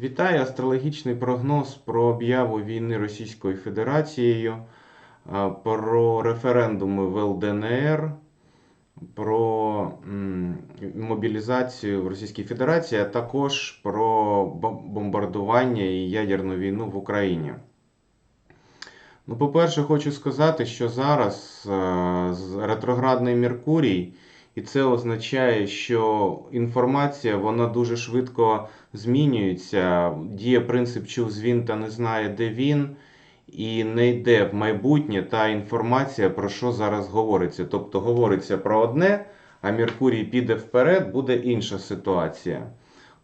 Вітаю астрологічний прогноз про об'яву війни Російською Федерацією, про референдуми в ЛДНР, про мобілізацію в Російській Федерації, а також про бомбардування і ядерну війну в Україні. Ну, по-перше, хочу сказати, що зараз ретроградний Меркурій, і це означає, що інформація вона дуже швидко змінюється. Діє принцип чув звін та не знає, де він, і не йде в майбутнє та інформація, про що зараз говориться. Тобто говориться про одне, а Меркурій піде вперед, буде інша ситуація.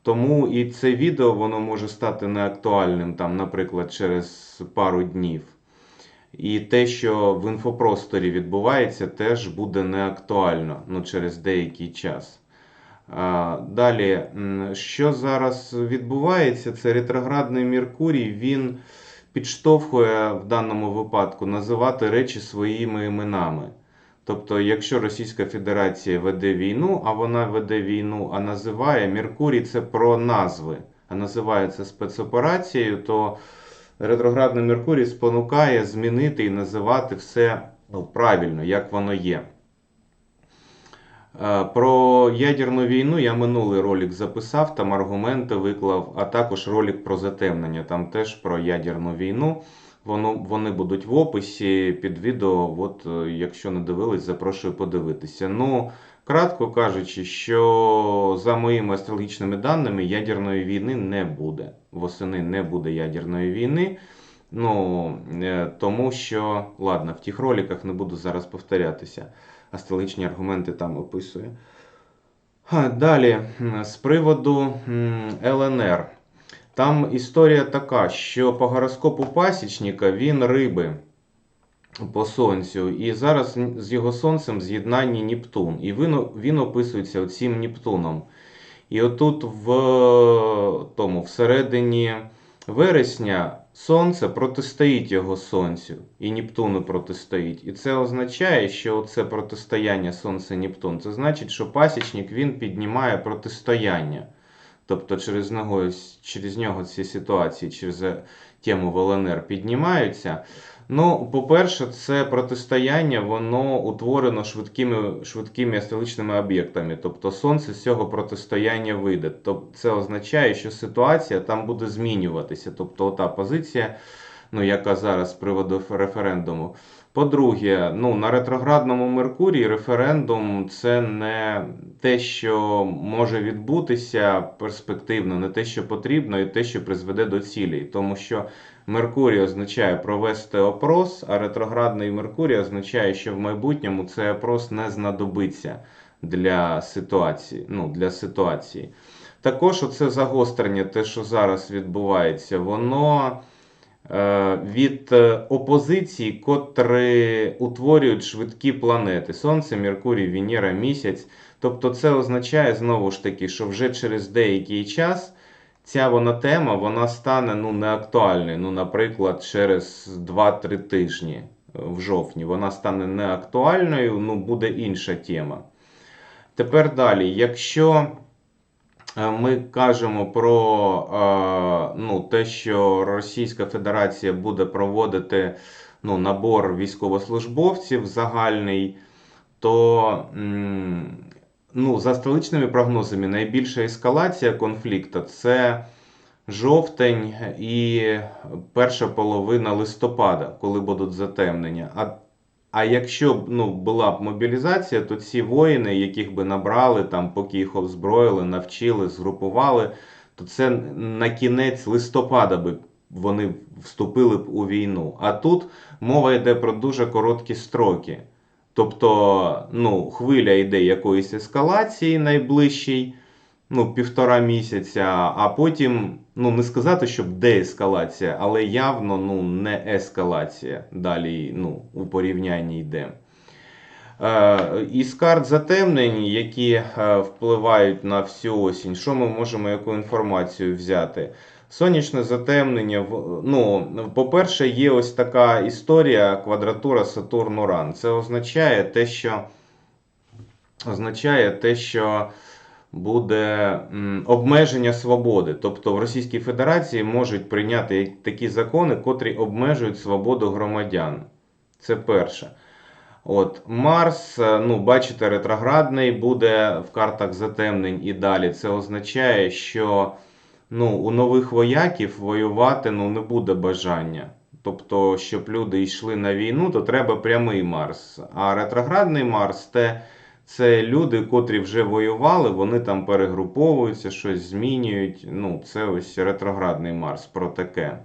Тому і це відео воно може стати неактуальним, там, наприклад, через пару днів. І те, що в інфопросторі відбувається, теж буде неактуально ну, через деякий час. Далі, що зараз відбувається, це ретроградний Меркурій, він підштовхує в даному випадку називати речі своїми іменами. Тобто, якщо Російська Федерація веде війну, а вона веде війну, а називає Меркурій це про назви, а називає це спецоперацією, то ретроградний Меркурій спонукає змінити і називати все ну, правильно, як воно є. Е, Про ядерну війну я минулий ролик записав, там аргументи виклав, а також ролик про затемнення. Там теж про ядерну війну. Воно, вони будуть в описі під відео. От, е, якщо не дивились, запрошую подивитися. Ну, кратко кажучи, що за моїми астрологічними даними, ядерної війни не буде. Восени не буде ядерної війни. Ну, е, тому що, ладно, в тих роликах не буду зараз повторятися. Астрологічні аргументи там описую. Ха, Далі, з приводу ЛНР. Там історія така, що по гороскопу пасічника він риби по сонцю, і зараз з його сонцем з'єднання Нептун. І він, він описується цим Нептуном. І отут в тому, всередині вересня сонце протистоїть його сонцю, і Нептуну протистоїть. І це означає, що це протистояння Сонце-Нептун, це значить, що пасічник він піднімає протистояння. Тобто через нього, через нього ці ситуації, через тему ВЛНР піднімаються. Ну, по-перше, це протистояння, воно утворено швидкими, швидкими астрологічними об'єктами. Тобто сонце з цього протистояння вийде. Тобто це означає, що ситуація там буде змінюватися. Тобто та позиція, ну, яка зараз з приводу референдуму. По-друге, ну, на ретроградному Меркурії референдум це не те, що може відбутися перспективно, не те, що потрібно, і те, що призведе до цілей. Тому що Меркурій означає провести опрос, а ретроградний Меркурій означає, що в майбутньому цей опрос не знадобиться для ситуації. Ну, для ситуації. Також оце загострення, те, що зараз відбувається, воно е, від опозиції, котрі утворюють швидкі планети: Сонце, Меркурій, Венера, Місяць. Тобто, це означає знову ж таки, що вже через деякий час ця вона тема вона стане ну, неактуальною. Ну, наприклад, через 2-3 тижні е, в жовтні вона стане неактуальною, ну, буде інша тема. Тепер далі, якщо е, ми кажемо про е, ну, те, що Російська Федерація буде проводити ну, набор військовослужбовців загальний, то м, ну, за столичними прогнозами найбільша ескалація конфлікту це жовтень і перша половина листопада, коли будуть затемнення. А, а якщо б ну, була б мобілізація, то ці воїни, яких би набрали, там, поки їх озброїли, навчили, згрупували, то це на кінець листопада би вони вступили б у війну. А тут мова йде про дуже короткі строки. Тобто, ну, хвиля йде якоїсь ескалації найближчій, ну, півтора місяця, а потім, ну, не сказати, щоб деескалація, але явно ну, не ескалація далі ну, у порівнянні йде. Е, із карт затемнень, які е, впливають на всю осінь, що ми можемо яку інформацію взяти? Сонячне затемнення. Ну, по-перше, є ось така історія квадратура Сатурн-Уран. Це означає те, що означає те, що буде обмеження свободи. Тобто в Російській Федерації можуть прийняти такі закони, котрі обмежують свободу громадян. Це перше. От Марс, е, ну, бачите, ретроградний буде в картах затемнень і далі. Це означає, що ну, у нових вояків воювати ну, не буде бажання. Тобто, щоб люди йшли на війну, то треба прямий Марс. А ретроградний Марс те, це люди, котрі вже воювали, вони там перегруповуються, щось змінюють. Ну, це ось ретроградний Марс про таке.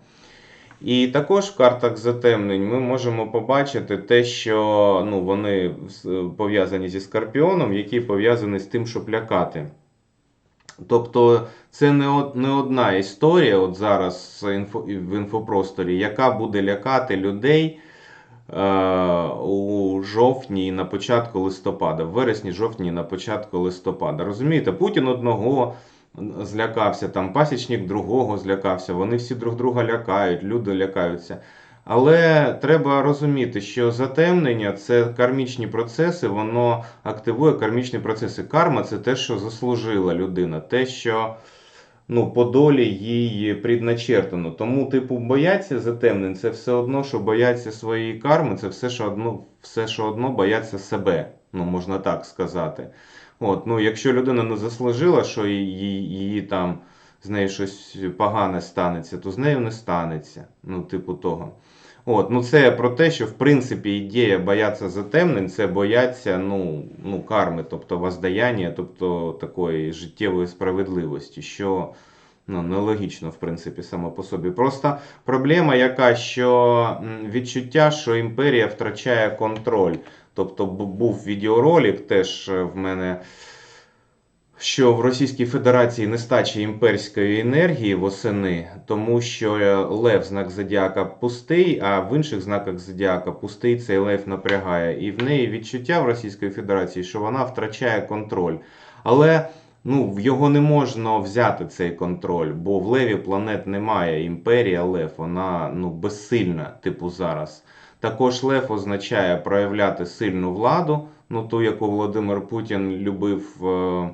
І також в картах затемнень ми можемо побачити те, що ну, вони пов'язані зі Скорпіоном, який пов'язаний з тим, щоб лякати. Тобто це не, не одна історія от зараз в інфопросторі, яка буде лякати людей е, у жовтні і на початку листопада, в вересні, жовтні і на початку листопада. Розумієте, Путін одного злякався, там пасічник другого злякався, вони всі друг друга лякають, люди лякаються. Але треба розуміти, що затемнення це кармічні процеси, воно активує кармічні процеси. Карма це те, що заслужила людина, те, що ну, по долі їй предначертано. Тому, типу, бояться затемнень, це все одно, що бояться своєї карми, це все, що одно, все, що одно бояться себе. Ну, можна так сказати. От, ну, якщо людина не заслужила, що її, її там з нею щось погане станеться, то з нею не станеться. Ну, типу того. От, ну це про те, що в принципі ідея боятися затемнень, це бояться ну, ну, карми, тобто воздаяння, тобто такої життєвої справедливості, що ну, нелогічно, в принципі, само по собі. Просто проблема яка, що відчуття, що імперія втрачає контроль. Тобто був відеоролик теж е, в мене що в Російській Федерації нестача імперської енергії восени, тому що е, лев знак зодіака пустий, а в інших знаках зодіака пустий цей лев напрягає. І в неї відчуття в Російської Федерації, що вона втрачає контроль. Але ну, в його не можна взяти цей контроль, бо в леві планет немає. Імперія лев, вона ну, безсильна, типу зараз. Також лев означає проявляти сильну владу, ну ту, яку Володимир Путін любив. е,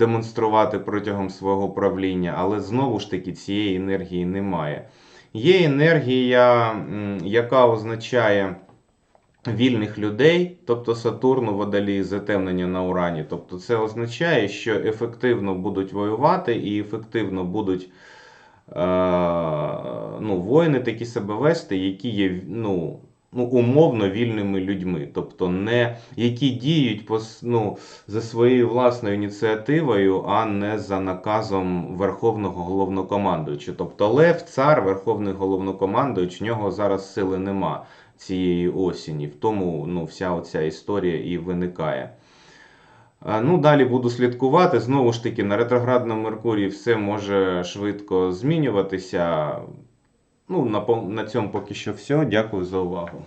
демонструвати протягом свого правління, але знову ж таки цієї енергії немає. Є енергія, яка означає вільних людей, тобто Сатурн у водолії затемнення на Урані. Тобто це означає, що ефективно будуть воювати і ефективно будуть е, ну, воїни такі себе вести, які є ну, ну, умовно вільними людьми, тобто не які діють по, ну, за своєю власною ініціативою, а не за наказом Верховного головнокомандуючого. Тобто Лев, цар, Верховний головнокомандуючий, в нього зараз сили нема цієї осені. В тому ну, вся оця історія і виникає. Ну, далі буду слідкувати. Знову ж таки, на ретроградному Меркурії все може швидко змінюватися. Ну, на, на цьому поки що все. Дякую за увагу.